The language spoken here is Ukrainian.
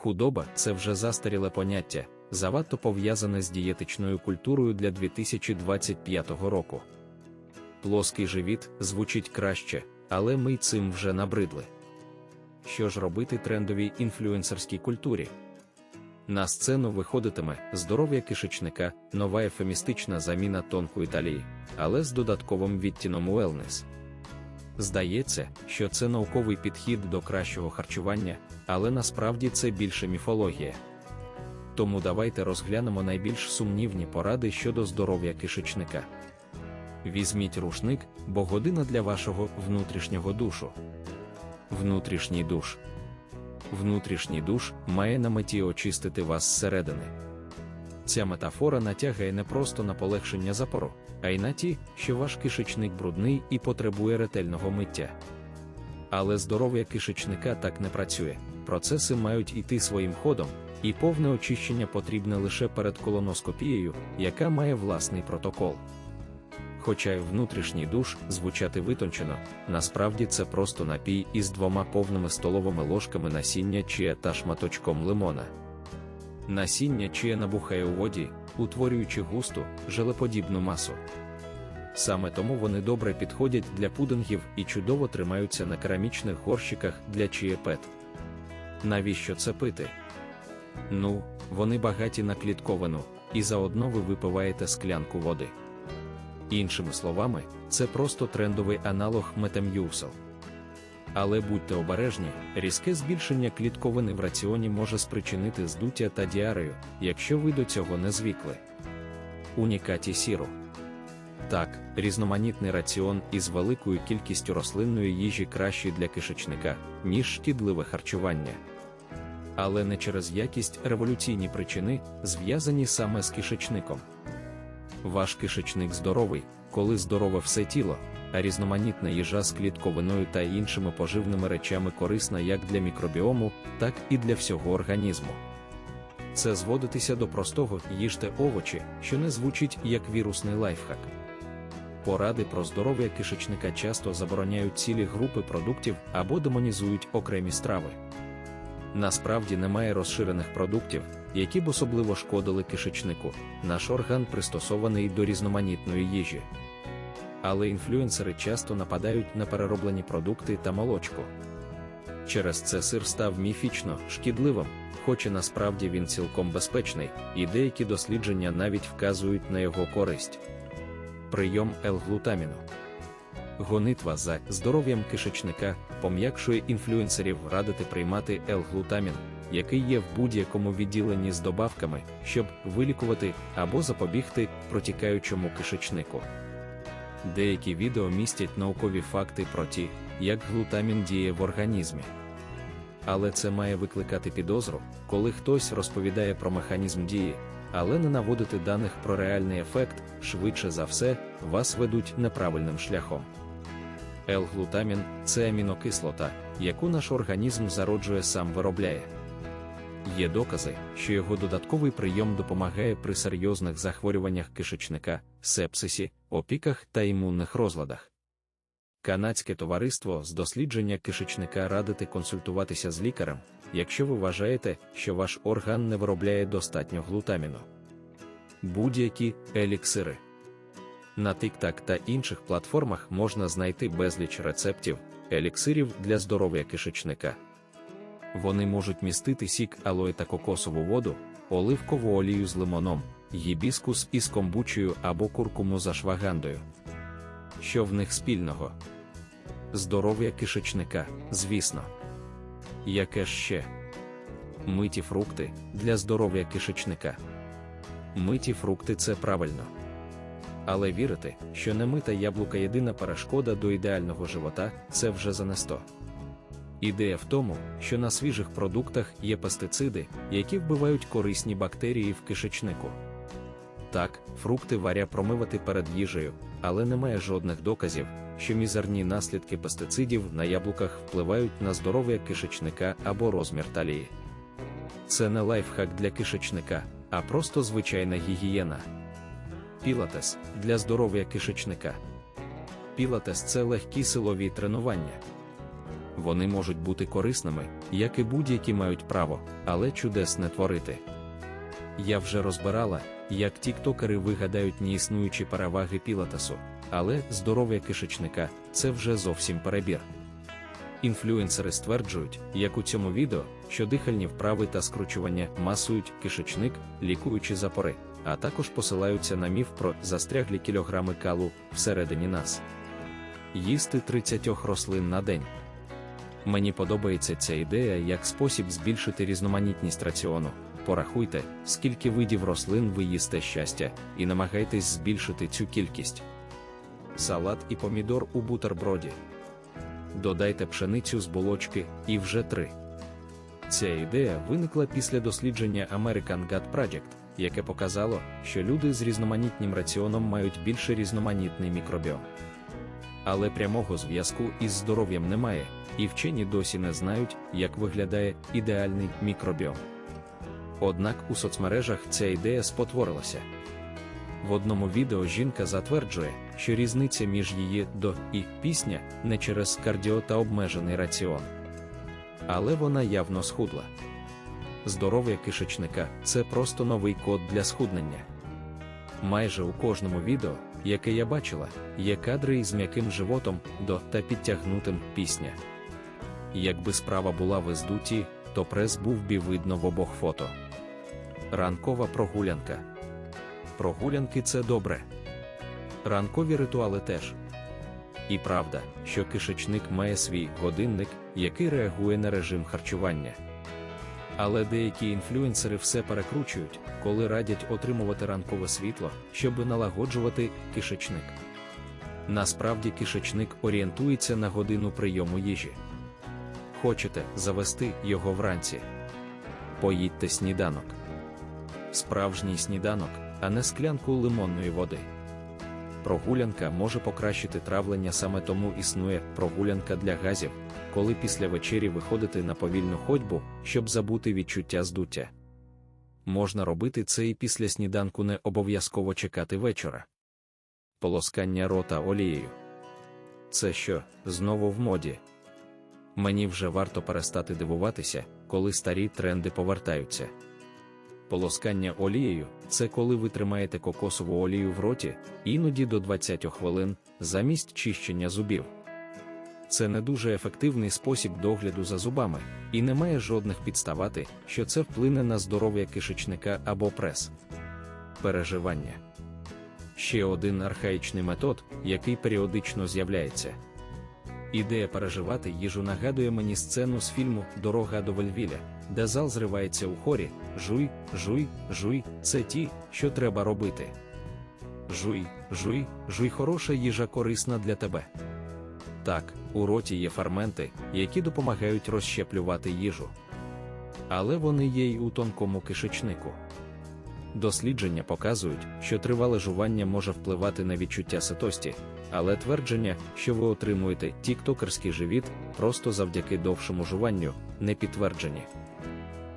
Худоба це вже застаріле поняття, завадто пов'язане з дієтичною культурою для 2025 року. Плоский живіт звучить краще, але ми цим вже набридли. Що ж робити трендовій інфлюенсерській культурі? На сцену виходитиме здоров'я кишечника, нова ефемістична заміна тонкої талії, але з додатковим відтіном wellness. Здається, що це науковий підхід до кращого харчування, але насправді це більше міфологія. Тому давайте розглянемо найбільш сумнівні поради щодо здоров'я кишечника. Візьміть рушник, бо година для вашого внутрішнього душу. Внутрішній душ. Внутрішній душ має на меті очистити вас зсередини. Ця метафора натягає не просто на полегшення запору, а й на ті, що ваш кишечник брудний і потребує ретельного миття. Але здоров'я кишечника так не працює, процеси мають йти своїм ходом, і повне очищення потрібне лише перед колоноскопією, яка має власний протокол. Хоча й внутрішній душ звучати витончено, насправді це просто напій із двома повними столовими ложками насіння чия та шматочком лимона. Насіння чия набухає у воді, утворюючи густу, желеподібну масу. Саме тому вони добре підходять для пудингів і чудово тримаються на керамічних горщиках для чієпет. Навіщо це пити? Ну, вони багаті на клітковину, і заодно ви випиваєте склянку води. Іншими словами, це просто трендовий аналог метам'юсел. Але будьте обережні, різке збільшення клітковини в раціоні може спричинити здуття та діарею, якщо ви до цього не звикли. Унікаті сіру. Так, різноманітний раціон із великою кількістю рослинної їжі кращий для кишечника, ніж шкідливе харчування. Але не через якість революційні причини, зв'язані саме з кишечником. Ваш кишечник здоровий, коли здорове все тіло, а різноманітна їжа з клітковиною та іншими поживними речами корисна як для мікробіому, так і для всього організму. Це зводитися до простого їжте овочі, що не звучить як вірусний лайфхак. Поради про здоров'я кишечника часто забороняють цілі групи продуктів або демонізують окремі страви. Насправді немає розширених продуктів, які б особливо шкодили кишечнику, наш орган пристосований до різноманітної їжі. Але інфлюенсери часто нападають на перероблені продукти та молочку. Через це сир став міфічно шкідливим, хоча насправді він цілком безпечний, і деякі дослідження навіть вказують на його користь. Прийом L-глутаміну Гонитва за здоров'ям кишечника пом'якшує інфлюенсерів радити приймати L-глутамін, який є в будь-якому відділенні з добавками, щоб вилікувати або запобігти протікаючому кишечнику. Деякі відео містять наукові факти про ті, як глутамін діє в організмі. Але це має викликати підозру, коли хтось розповідає про механізм дії, але не наводити даних про реальний ефект, швидше за все, вас ведуть неправильним шляхом. L-глутамін це амінокислота, яку наш організм зароджує сам виробляє. Є докази, що його додатковий прийом допомагає при серйозних захворюваннях кишечника, сепсисі, опіках та імунних розладах. Канадське товариство з дослідження кишечника радити консультуватися з лікарем, якщо ви вважаєте, що ваш орган не виробляє достатньо глутаміну. Будь-які еліксири. На TikTok та інших платформах можна знайти безліч рецептів, еліксирів для здоров'я кишечника. Вони можуть містити сік алої та кокосову воду, оливкову олію з лимоном, гібіскус із комбучею або куркуму за швагандою. Що в них спільного? Здоров'я кишечника, звісно. Яке ще? Миті фрукти для здоров'я кишечника. Миті фрукти це правильно. Але вірити, що немита яблука єдина перешкода до ідеального живота, це вже занесто. Ідея в тому, що на свіжих продуктах є пестициди, які вбивають корисні бактерії в кишечнику. Так, фрукти варя промивати перед їжею, але немає жодних доказів, що мізерні наслідки пестицидів на яблуках впливають на здоров'я кишечника або розмір талії. Це не лайфхак для кишечника, а просто звичайна гігієна. Пілатес для здоров'я кишечника. Пілатес це легкі силові тренування. Вони можуть бути корисними, як і будь-які мають право, але чудес не творити. Я вже розбирала, як тіктокери вигадають неіснуючі переваги пілатесу, але здоров'я кишечника це вже зовсім перебір. Інфлюенсери стверджують, як у цьому відео, що дихальні вправи та скручування масують кишечник, лікуючи запори, а також посилаються на міф про застряглі кілограми калу всередині нас. Їсти 30 рослин на день. Мені подобається ця ідея як спосіб збільшити різноманітність раціону. Порахуйте, скільки видів рослин ви їсте щастя, і намагайтесь збільшити цю кількість. Салат і помідор у бутерброді. Додайте пшеницю з булочки і вже три. Ця ідея виникла після дослідження American Gut Project, яке показало, що люди з різноманітним раціоном мають більше різноманітний мікробіом. Але прямого зв'язку із здоров'ям немає, і вчені досі не знають, як виглядає ідеальний мікробіом. Однак у соцмережах ця ідея спотворилася. В одному відео жінка затверджує, що різниця між її до і пісня не через кардіо та обмежений раціон. Але вона явно схудла. Здоров'я кишечника це просто новий код для схуднення. Майже у кожному відео, яке я бачила, є кадри із м'яким животом до та підтягнутим пісня. Якби справа була в іздуті, то прес був би видно в обох фото. Ранкова прогулянка. Прогулянки це добре. Ранкові ритуали теж. І правда, що кишечник має свій годинник, який реагує на режим харчування. Але деякі інфлюенсери все перекручують, коли радять отримувати ранкове світло, щоб налагоджувати кишечник. Насправді кишечник орієнтується на годину прийому їжі. Хочете завести його вранці? Поїдьте сніданок. Справжній сніданок, а не склянку лимонної води. Прогулянка може покращити травлення, саме тому існує прогулянка для газів, коли після вечері виходити на повільну ходьбу, щоб забути відчуття здуття. Можна робити це і після сніданку не обов'язково чекати вечора. Полоскання рота олією. Це що, знову в моді? Мені вже варто перестати дивуватися, коли старі тренди повертаються. Полоскання олією це коли ви тримаєте кокосову олію в роті, іноді до 20 хвилин, замість чищення зубів. Це не дуже ефективний спосіб догляду за зубами, і немає жодних підставати, що це вплине на здоров'я кишечника або прес. Переживання ще один архаїчний метод, який періодично з'являється. Ідея переживати їжу нагадує мені сцену з фільму Дорога до Вельвіля, де зал зривається у хорі: жуй, жуй, жуй, це ті, що треба робити. Жуй, жуй, жуй, хороша їжа корисна для тебе. Так, у роті є ферменти, які допомагають розщеплювати їжу. Але вони є й у тонкому кишечнику. Дослідження показують, що тривале жування може впливати на відчуття ситості, але твердження, що ви отримуєте тіктокерський живіт просто завдяки довшому жуванню, не підтверджені.